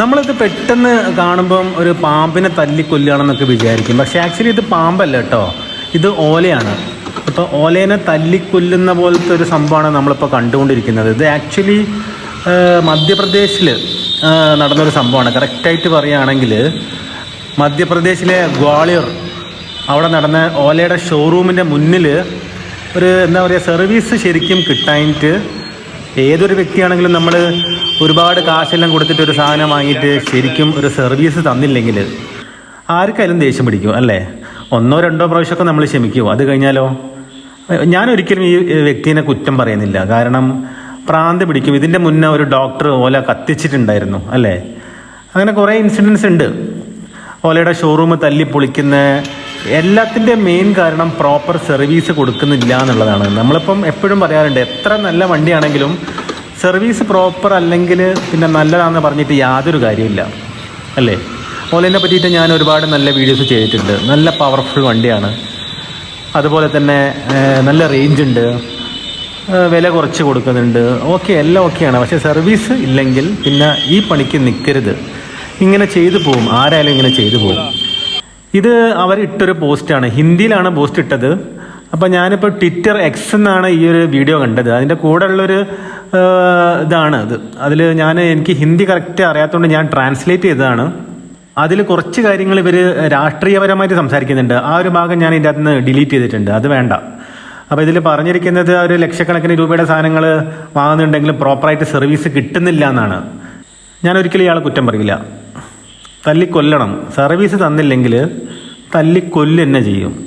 നമ്മളിത് പെട്ടെന്ന് കാണുമ്പം ഒരു പാമ്പിനെ തല്ലിക്കൊല്ലുകയാണെന്നൊക്കെ വിചാരിക്കും. പക്ഷേ ആക്ച്വലി ഇത് പാമ്പല്ല കേട്ടോ. ഇത് ഓലയാണ്. അപ്പോൾ ഓലേനെ തല്ലിക്കൊല്ലുന്ന പോലത്തെ ഒരു സംഭവമാണ് നമ്മളിപ്പോൾ കണ്ടുകൊണ്ടിരിക്കുന്നത്. ഇത് ആക്ച്വലി മധ്യപ്രദേശിൽ നടന്നൊരു സംഭവമാണ്. കറക്റ്റായിട്ട് പറയുകയാണെങ്കിൽ മധ്യപ്രദേശിലെ ഗ്വാളിയർ അവിടെ നടന്ന ഓലയുടെ ഷോറൂമിന്റെ മുന്നിൽ ഒരു എന്താ പറയുക സർവീസ് ശരിക്കും കിട്ടാനിട്ട് ഏതൊരു വ്യക്തിയാണെങ്കിലും നമ്മൾ ഒരുപാട് കാശെല്ലാം കൊടുത്തിട്ട് ഒരു സാധനം വാങ്ങിയിട്ട് ശരിക്കും ഒരു സർവീസ് തന്നില്ലെങ്കിൽ ആർക്കായാലും ദേഷ്യം പിടിക്കും അല്ലേ? ഒന്നോ രണ്ടോ പ്രാവശ്യമൊക്കെ നമ്മൾ ക്ഷമിക്കുമോ അത് കഴിഞ്ഞാലോ? ഞാൻ ഒരിക്കലും ഈ വ്യക്തിനെ കുറ്റം പറയുന്നില്ല. കാരണം പ്രാന്ത് പിടിക്കും. ഇതിന്റെ മുന്നേ ഒരു ഡോക്ടർ ഓല കത്തിച്ചിട്ടുണ്ടായിരുന്നു അല്ലേ? അങ്ങനെ കുറേ ഇൻസിഡൻസ് ഉണ്ട്. ഓലയുടെ ഷോറൂം തല്ലി പൊളിക്കുന്ന എല്ലാത്തിന്റെ മെയിൻ കാരണം പ്രോപ്പർ സർവീസ് കൊടുക്കുന്നില്ല എന്നുള്ളതാണ്. നമ്മളിപ്പം എപ്പോഴും പറയാറുണ്ട് എത്ര നല്ല വണ്ടിയാണെങ്കിലും സർവീസ് പ്രോപ്പർ അല്ലെങ്കിൽ പിന്നെ നല്ലതാണെന്ന് പറഞ്ഞിട്ട് യാതൊരു കാര്യമില്ല അല്ലേ? ഓലേനെ പറ്റിയിട്ട് ഞാൻ ഒരുപാട് നല്ല വീഡിയോസ് ചെയ്തിട്ടുണ്ട്. നല്ല പവർഫുൾ വണ്ടിയാണ്. അതുപോലെ തന്നെ നല്ല റേഞ്ച് ഉണ്ട്. വില കുറച്ച് കൊടുക്കുന്നുണ്ട്. ഓക്കെ എല്ലാം ഓക്കെയാണ്. പക്ഷേ സർവീസ് ഇല്ലെങ്കിൽ പിന്നെ ഈ പണിക്ക് നിൽക്കരുത് ഇങ്ങനെ ചെയ്തു പോവും. ആരായാലും ഇങ്ങനെ ചെയ്തു പോവും. ഇത് അവർ ഇട്ടൊരു പോസ്റ്റാണ്. ഹിന്ദിയിലാണ് പോസ്റ്റ് ഇട്ടത് അപ്പോൾ ഞാനിപ്പോൾ ട്വിറ്റർ എക്സ് എന്നാണ് ഈ ഒരു വീഡിയോ കണ്ടത്. അതിന്റെ കൂടെ ഉള്ളൊരു ഇതാണ് അത്. അതിൽ ഞാൻ എനിക്ക് ഹിന്ദി കറക്റ്റ് അറിയാത്തതുകൊണ്ട് ഞാൻ ട്രാൻസ്ലേറ്റ് ചെയ്തതാണ്. അതിൽ കുറച്ച് കാര്യങ്ങൾ ഇവർ രാഷ്ട്രീയപരമായിട്ട് സംസാരിക്കുന്നുണ്ട്. ആ ഒരു ഭാഗം ഞാൻ ഇതിന്റെ അകത്ത് ഡിലീറ്റ് ചെയ്തിട്ടുണ്ട്. അത് വേണ്ട. അപ്പോൾ ഇതിൽ പറഞ്ഞിരിക്കുന്നത് ഒരു ലക്ഷക്കണക്കിന് രൂപയുടെ സാധനങ്ങൾ വാങ്ങുന്നുണ്ടെങ്കിലും പ്രോപ്പറായിട്ട് സർവീസ് കിട്ടുന്നില്ല എന്നാണ്. ഞാൻ ഒരിക്കലും ഇയാളെ കുറ്റം പറയില്ല. തല്ലിക്കൊല്ലണം. സർവീസ് തന്നില്ലെങ്കിൽ തല്ലിക്കൊല്ല് തന്നെ ചെയ്യും.